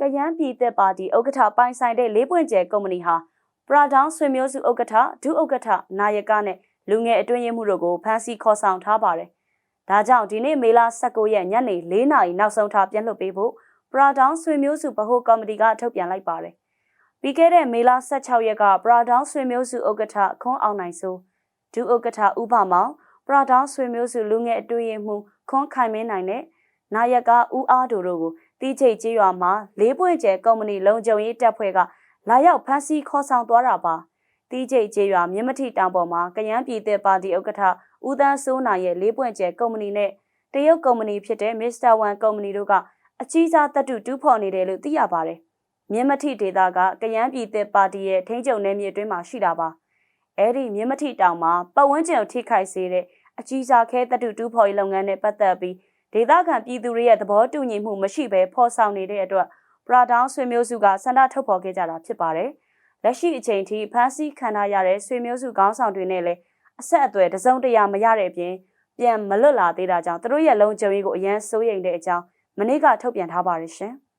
ကယန်းပြည်သက်ပါတီဥက္ကဋ္ဌပိုင်ဆိုင်တဲ့လေးပွင့်ကျဲကုမ္ပဏီဟာပရာဒေါင်းဆွေမျိုးစုဥက္ကဋ္ဌဒုဥက္ကဋ္ဌနာယကနဲ့လူငယ်အတွင်းရေးမှုတို့ကိုဖမ်းဆီးခေါ်ဆောင်ထားပါတယ်။ဒါကြောင့်ဒီနေ့မေလ19ရက်ညနေ4နာရီနောက်ဆုံးထားပြန်လွှတ်ပေးဖို့ပရာဒေါင်းဆွေမျိုးစုဗဟိုကော်မတီကထုတ်ပြန်လိုက်ပါတယ်။ပြီးခဲ့တဲ့မေလ16ရက်ကပရာဒေါင်းဆွေမျိုးစုဥက္ကဋ္ဌခွန်းအောင်နိုင်စိုးဒုဥက္ကဋ္ဌဥပမောင်ပရာဒေါင်းဆွေမျိုးစုလူငယ်အတွင်းရေးမှုခွန်းခိုင်မင်းနိုင်နဲ့နာယကဦးအားတို့တို့ကို တီးချိတ်ကျေးရွာမှာလေးပွင့်ကျဲကုမ္ပဏီလုံခြုံရေးတပ်ဖွဲ့ကလာရောက်ဖမ်းဆီးခေါ်ဆောင်သွားတာပါတီးချိတ်ကျေးရွာမြင်းမထိတောင်ပေါ်မှာကယန်းပြည်သက်ပါတီဥက္ကဋ္ဌဦးသန်းစိုးနိုင်ရဲ့လေးပွင့်ကျဲကုမ္ပဏီနဲ့တရုတ်ကုမ္ပဏီဖြစ်တဲ့ Mr. One ကုမ္ပဏီတို့ကအကြီးစားတပ်တုတူးဖော်နေတယ်လို့သိရပါတယ်မြင်းမထိဒေသကကယန်းပြည်သက်ပါတီရဲ့ထိန်းချုပ်နယ်မြေအတွင်းမှာရှိတာပါအဲ့ဒီမြင်းမထိတောင်မှာပတ်ဝန်းကျင်ကိုထိခိုက်စေတဲ့အကြီးစားခဲတပ်တုတူးဖော်ရေးလုပ်ငန်းနဲ့ပတ်သက်ပြီး ဒေသခံပြည်သူတွေရဲ့သဘောတူညီမှုမရှိဘဲဖော်ဆောင်နေတဲ့အတွက်ပရာဒေါင်းဆွေမျိုးစုကဆန္ဒထုတ်ဖော်ခဲ့ကြတာဖြစ်ပါတယ်။လက်ရှိအချိန်ထိဖမ်းဆီးခံထားရတဲ့ဆွေမျိုးစုခေါင်းဆောင်တွေနဲ့လည်းအဆက်အသွယ်တစုံတရာမရတဲ့အပြင်ပြန်မလွတ်လာသေးတာကြောင့်သူတို့ရဲ့လုံခြုံရေးကိုအရန်စိုးရိမ်တဲ့အကြောင်းမနေ့ကထုတ်ပြန်ထားပါတယ်ရှင်။